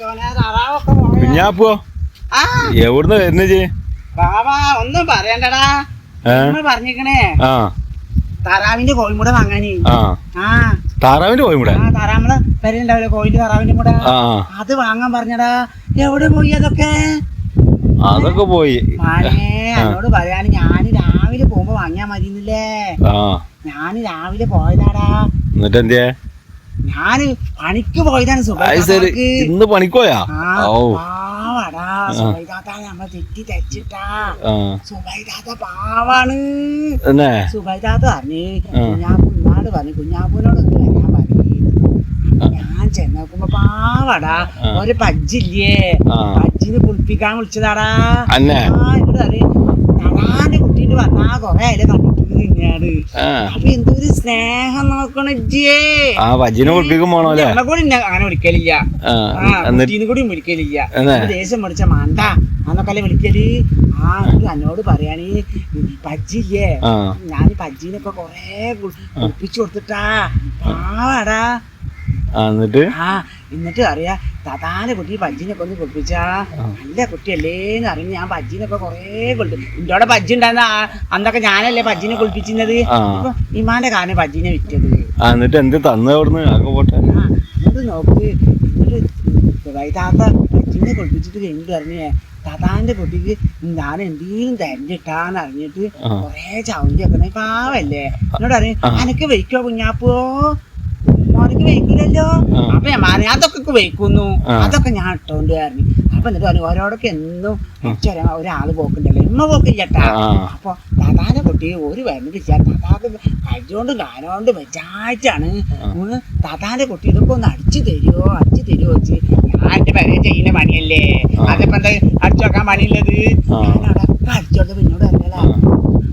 കുഞ്ഞാപ്പോ? എവിടുന്ന് വരുന്ന ചേ ബാബാ ഒന്നും പറയണ്ടടാ. പറഞ്ഞിക്കണേ. ആ. താറാവിന്റെ കോഴിമുട വാങ്ങാന്. താറാവിന്റെ ആ താറാമ്മൾ പേരുണ്ടാവില്ലേ കോഴിന്റെ താറാവിന്റെ മുട അത് വാങ്ങാൻ പറഞ്ഞടാ. എവിടെ പോയി അതൊക്കെ? അതൊക്കെ പോയി. എന്നോട് പറയാന് ഞാൻ രാവിലെ പോകുമ്പോ വാങ്ങിയാ മതിന്നില്ലേ? ഞാൻ രാവിലെ പോയതാടാ. എന്നിട്ട് എന്തേ ഞാൻ പണിക്ക് പോയതാണ് ഇന്ന് പണിക്കോയാ പാവാടാ. സുബൈദാത്ത നമ്മ തെറ്റി തെച്ചിട്ടാ ആ. സുബൈദാത്ത പാവാണ്. സുബൈദാത്ത പറഞ്ഞു ആ. കുഞ്ഞാപ്പു ഇന്നാട് പറഞ്ഞു കുഞ്ഞാപ്പൂനോട് വരാൻ പറഞ്ഞു. ഞാൻ ചെന്നോക്കുമ്പോ പാവാടാ. ഒരു പജ്ജില്ലേ. പജ്ജിന് കുളിപ്പിക്കാൻ വിളിച്ചതാടാ. ഇവിടെ നടാന്റെ കുട്ടീന്റെ വന്നാ കൊറേ അതിലെ കണ്ടിട്ട് ആ. വജ്ജിനെ കുളിപ്പിക്കും പോണോ അല്ലേ? അങ്ങനെ വിളിക്കലില്ല. കൂടി വിളിക്കലില്ല. ദേശം പഠിച്ച മാണ്ട. അന്നൊക്കെ വിളിക്കൽ? ആ ഇത് എന്നോട് പറയാന് പജ്ജില്ലേ? ആ. ഞാൻ പജ്ജിനൊക്കെ കൊറേ കുളിപ്പിച്ചു കൊടുത്തിട്ടാ. പാവാടാ. എന്നിട്ട്? ആ എന്നിട്ട് അറിയാ തതാനെ കുട്ടി ബജ്ജിനൊക്കെ ഒന്ന് കുളിപ്പിച്ചാ നല്ല കുട്ടിയല്ലേ എന്ന് അറിഞ്ഞ് ഞാൻ ബജ്ജിനൊക്കെ കൊറേ കൊണ്ട്. ഇന്റോടെ ബജ്ജി ഉണ്ടായിരുന്ന അന്നൊക്കെ ഞാനല്ലേ ബജ്ജിനെ കുളിപ്പിച്ചിരുന്നത്? ഇപ്പൊ ഇമാന്റെ കാരണം ബജ്ജിനെ വിറ്റത്. എന്നിട്ട് എന്ത് തന്നു പോട്ടെ. എന്നിട്ട് നോക്ക്. വൈതാത്ത പജ്ജിനെ കുളിപ്പിച്ചിട്ട് കഴിഞ്ഞിട്ട് അറിഞ്ഞേ തതാന്റെ കുട്ടിക്ക് ഞാൻ എന്തെങ്കിലും തരഞ്ഞിട്ടാന്ന് അറിഞ്ഞിട്ട്. കൊറേ ചവന്തി വെക്കണേ പാവല്ലേ? എന്നോട് അറിയാം അനക്ക് വെയ്ക്കോ കുഞ്ഞാപ്പോ? ആ. അപ്പൊ ഞാൻ മാറി. അതൊക്കെ വെക്കുന്നു. അതൊക്കെ ഞാൻ ഇട്ടോണ്ട് പറഞ്ഞു അപ്പൊ എന്നിട്ട് പറഞ്ഞു ഓരോടൊക്കെ എന്നും ഒരാൾ പോക്കുണ്ടല്ലോ. ഇമ്മ പോക്കില്ലട്ടാ. അപ്പൊ ദാദാനെ കുട്ടി ഒരു വരുന്നില്ല ദാദാക്ക് കഴിഞ്ഞോണ്ട് കാലോണ്ട് വെച്ചായിട്ടാണ് ദാദാന്റെ കുട്ടി ഇതൊക്കെ ഒന്ന് അടിച്ചു തരുമോ അടിച്ചു തരുമോ വെച്ച്? ഞാൻ എന്റെ പേരെ ചെയ്യുന്ന പണിയല്ലേ. അതിപ്പോ എന്താ അടിച്ചു വെക്കാൻ പണിയില്ലത് അതൊക്കെ അടിച്ചോണ്ട് പിന്നോട് അറിയാല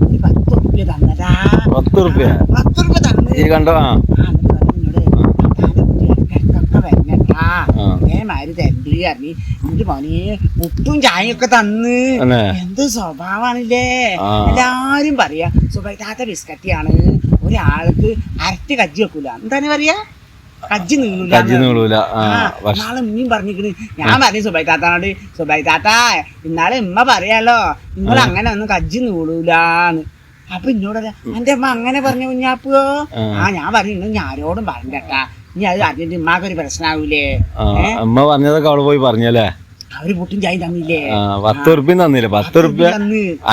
ഒരു പത്ത് റുപ്യ തന്നതാ. പത്ത് റുപ്യ പത്ത് റുപ്യ തന്നെ. കണ്ടോ ആ ആ, എന്നിട്ട് പറഞ്ഞു എന്നോട്, "ദാദാന്റെ കുട്ടി ഇടയ്ക്കിടയ്ക്കൊക്കെ വരണട്ടാ ആ. ഇതേമാതിരി തരണ്ടി അറിഞ്ഞ് എന്നിട്ട് മോനെ ഉപ്പും ചായയൊക്കെ തന്ന്. എന്ത് സ്വഭാവാണല്ലേ. എല്ലാരും പറയാ സുബൈതാത്ത ബിസ്ക്കറ്റിയാണ്. ഒരാൾക്ക് അരറ്റ് കജ്ജി വെക്കൂല. എന്താണ് പറയാ? കജ്ജി നീളൂല കജ്ജി നീളൂല നാളെ ഉമ്മയും പറഞ്ഞിക്കണ് ഞാൻ പറഞ്ഞു സുബൈതാത്താനോട് സുബൈതാത്ത ഇന്നാളെ ഉമ്മ പറയാലോ നിങ്ങൾ അങ്ങനെ ഒന്നും കജ്ജി നീളൂലാന്ന് അപ്പൊ ഇന്നോടല്ല എന്റെ അമ്മ അങ്ങനെ പറഞ്ഞു കുഞ്ഞാപ്പോ ആ. ഞാൻ പറഞ്ഞു ഇന്ന് ഞാരോടും പറഞ്ഞേട്ടാ ഇനി അത് അറിഞ്ഞിട്ട് ഉമ്മാക്കൊരു പ്രശ്നാവൂലേ? ആ അമ്മ പറഞ്ഞതൊക്കെ അവിടെ പോയി പറഞ്ഞല്ലേ? അവർ പൊട്ടും ചായ തന്നില്ലേ? പത്ത് റുപ്യ തന്നില്ല? പത്ത് ഉറുപ്പ്യ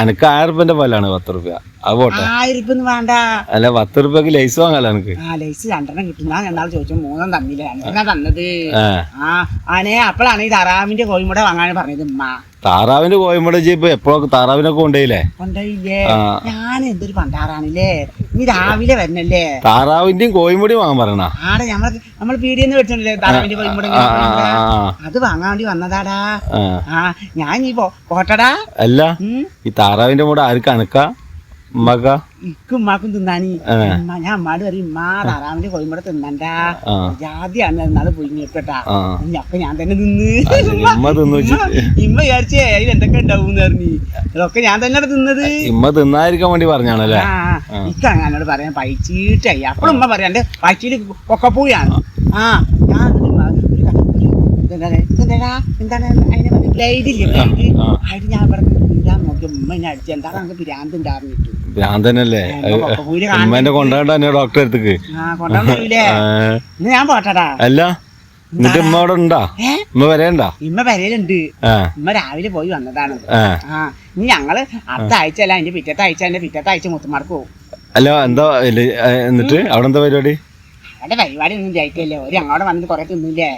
അനക്ക് ആയിരം ഉറുപ്പ്യന്റെ പോലാണ് പത്ത് ഉറുപ്പ്യ. അത് പോട്ടെ ആയിരം വേണ്ട. അല്ല പത്ത് റുപ്യക്ക് ലൈസ് വാങ്ങാലോ എനിക്ക് ആ ലൈസ് രണ്ടെണ്ണം കിട്ടുന്ന ഞാൻ എന്നാൾ ചോദിച്ചു മൂന്നും തന്നില്ല? രണ്ടെണ്ണം തന്നത്? ആ. ആനെ അപ്പോഴാണ് ഈ താറാവിന്റെ കോഴിമുട വാങ്ങാൻ പറഞ്ഞത് ഉമ്മ. താറാവിന്റെ കോഴിമുട ഇപ്പൊ എപ്പോഴൊക്കെ താറാവിനൊക്കെ കൊണ്ടുപോയില്ലേ? ആ. ഞാൻ എന്തൊരു പണ്ടാറാണല്ലേ? നീ രാവിലെ വരണല്ലേ? താറാവിന്റെയും കോഴിമുടിയും വാങ്ങാൻ പറയണ? ആടെ നമ്മൾ നമ്മൾ പീടിയെന്ന് വെച്ചിട്ടില്ലേ താറാവിന്റെ കോഴിമുട അത് വാങ്ങാൻ വേണ്ടി വന്നതാടാ. ആ. ഞാൻ ഈ പോ- പോട്ടടാ. അല്ല ഈ താറാവിന്റെ കൂടെ ആർക്ക് അനക്ക ഉമ്മക്ക ഇക്കും മാക്കും തിന്നാനി. ഞാൻ അമ്മാട് പറയും മാ താറാവിന്റെ കോഴിമുട തിന്നണ്ട. ജാതിയാണ് എന്നാൾ പുഴുങ്ങിയിട്ടാ ഒക്കെ ഞാൻ തന്നെ തിന്നു. ഇമ്മ വിചാരിച്ചേ അതിൽ എന്തൊക്കെ ഉണ്ടാവും പറഞ്ഞു. അതൊക്കെ ഞാൻ തന്നെ തിന്നത്. ഇമ്മ തിന്നായിരിക്കാൻ വേണ്ടി പറഞ്ഞാണല്ലേ? ആ ഇക്ക ഞാനോട് പറയാൻ പഴിച്ചിട്ടായി അപ്പോഴും ഉമ്മ പറയാണ്ട് പൈച്ചീൽ കൊക്കപ്പൂയാണ് ആ ഞാൻ എന്താണ് അതിനെ പറഞ്ഞ ബ്ലേഡ് ഇല്ലേ ബ്ലേഡ്. അതിന് ഞാൻ ഇവിടെ പിരാൻ നോക്കി ഉമ്മ എന്നെ അടിച്ചു എന്താണ് നമുക്ക് പിരാന്ത് ഉണ്ടായിരുന്നിട്ടു ഭ്രാന്തനല്ലേ? ഉമ്മേന്റെ ഡോക്ടറെ അടുത്തേക്ക്. ഞാൻ പോട്ടടാ. അല്ല എന്നിട്ട് ഉമ്മ അവിടെ ഉണ്ടാ? ഉമ്മ വരേണ്ടാ? ഇമ്മ വരയിലുണ്ട് ആ. ഉമ്മ രാവിലെ പോയി വന്നതാണ്. ആ. ഇനി ഞങ്ങൾ അടുത്ത ആഴ്ച അല്ല അതിന്റെ പിറ്റത്തെ ആഴ്ച അതിന്റെ പിറ്റത്തെ ആഴ്ച മുത്തുമാർക്ക് പോകും. അല്ല എന്താ എന്നിട്ട് അവിടെ എന്താ പരിപാടി? അവിടെ പരിപാടി ഒന്നും ജയിക്കല്ലേ ഒരു അങ്ങോട്ട് വന്നിട്ട് കൊറേ തിന്നില്ലേ?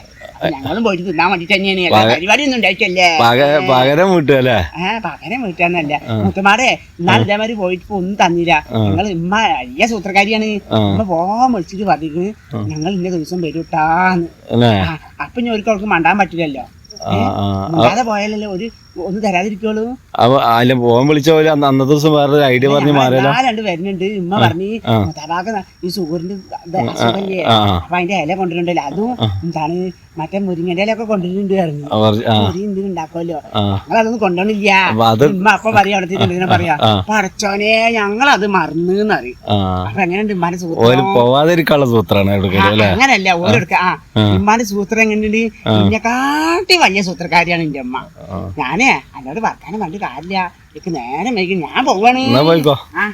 ഞങ്ങളും പോയിട്ട് തിന്നാൻ വേണ്ടിട്ട് തന്നെയാണ്. പക- പരിപാടി ഒന്നും ഉണ്ടായിട്ടല്ലേ? പക പകരം വീട്ടുക അല്ലേ? ഏഹ് പകരം വീട്ടാന്നല്ല. മുത്തമാടെ എന്നാൽ ഇതേമാതിരി പോയിട്ട് ഇപ്പൊ ഒന്നും തന്നില്ല. ഞങ്ങൾ ഇമ്മ വലിയ സൂത്രക്കാരിയാണ്. ഇമ്മ പോകാൻ വിളിച്ചിട്ട് പറഞ്ഞു ഞങ്ങൾ ഇന്ന ദിവസം വരൂട്ടാന്ന് അപ്പൊ ഞാൻ ഒരിക്കൽ മണ്ടാൻ പറ്റില്ലല്ലോ. അല്ലാതെ പോയാലല്ലേ ഒരു ഒന്ന് തരാതിരിക്കോളൂ അല്ല പോകാൻ വിളിച്ച പോലെ അന്നത്തെ ദിവസം വേറെ ഐഡിയ പറഞ്ഞ് മാറിയാലോ രണ്ട് വരുന്നുണ്ട്. ഉമ്മ പറഞ്ഞു. തബാക്ക് ഈ അസുഖല്ലേ? ആ. അപ്പൊ അതിന്റെ ഇല കൊണ്ടുവരണ്ടല്ലോ അതും എന്താണ് മറ്റേ മുരിങ്ങന്റെ ഇലയൊക്കെ കൊണ്ടുവരുന്നുണ്ട് പറഞ്ഞു. മുരി എന്തിനും ഉണ്ടാക്കുമല്ലോ കൊണ്ടുവന്നില്ല. അത് ഉമ്മ അപ്പൊ പറയാ അവിടെ അപ്പൊ എങ്ങനെയുണ്ട് ഉമ്മാന്റെ സൂത്രം? പോവാതിരിക്കാനുള്ള സൂത്രാണ് അങ്ങനല്ല ഓരോടുക്ക ആ. ഉമ്മാന്റെ സൂത്രം എങ്ങനെയുണ്ട്? എന്നെക്കാട്ടി വലിയ സൂത്രക്കാരിയാണ് എന്റെ അമ്മ ഞാനേ എന്നോട് വർത്താനം വേണ്ടി കാര്യമില്ല. എനിക്ക് നേരം വൈകി ഞാൻ പോവാണ്. പോയിക്കോ. ആ.